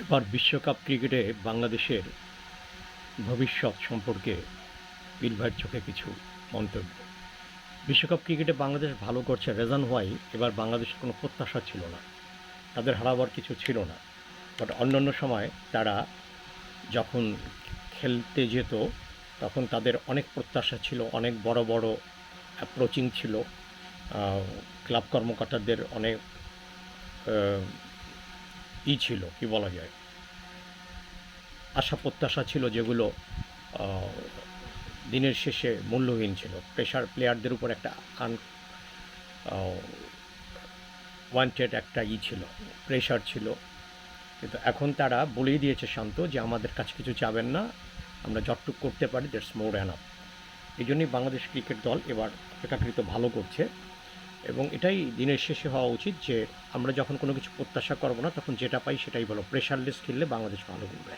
এবার বিশ্বকাপ ক্রিকেটে বাংলাদেশের ভবিষ্যৎ সম্পর্কে বীরভাইয়ের চোখে কিছু মন্তব্য। বিশ্বকাপ ক্রিকেটে বাংলাদেশ ভালো করছে রেজান হোয়াই, এবার বাংলাদেশের কোনো প্রত্যাশা ছিল না। তাদের হারাবার কিছু ছিল না। বাট অন্যান্য সময় তারা যখন খেলতে যেত, তখন তাদের অনেক প্রত্যাশা ছিল, অনেক বড় বড় অ্যাপ্রোচিং ছিল। ক্লাব কর্মকর্তাদের অনেক ই ছিল, কি বলা যায়? আশা প্রত্যাশা ছিল যেগুলো দিনের শেষে মূল্যহীন ছিল। প্রেশার প্লেয়ারদের উপর একটা আন ওয়ান্টেড একটা ই ছিল প্রেশার ছিল। কিন্তু এখন তারা বলেই দিয়েছে শান্ত যে, আমাদের কাছে কিছু চাবেন না, আমরা যতটুকু করতে পারি দ্যাটস মোর অ্যানাপ এই জন্যই বাংলাদেশ ক্রিকেট দল এবার অপেক্ষাকৃত ভালো করছে। এবং এটাই দিনের শেষে হওয়া উচিত যে আমরা যখন কোনো কিছু প্রত্যাশা করব না, তখন যেটা পাই সেটাই বলো। প্রেশারলেস খেললে বাংলাদেশ ভালো করবে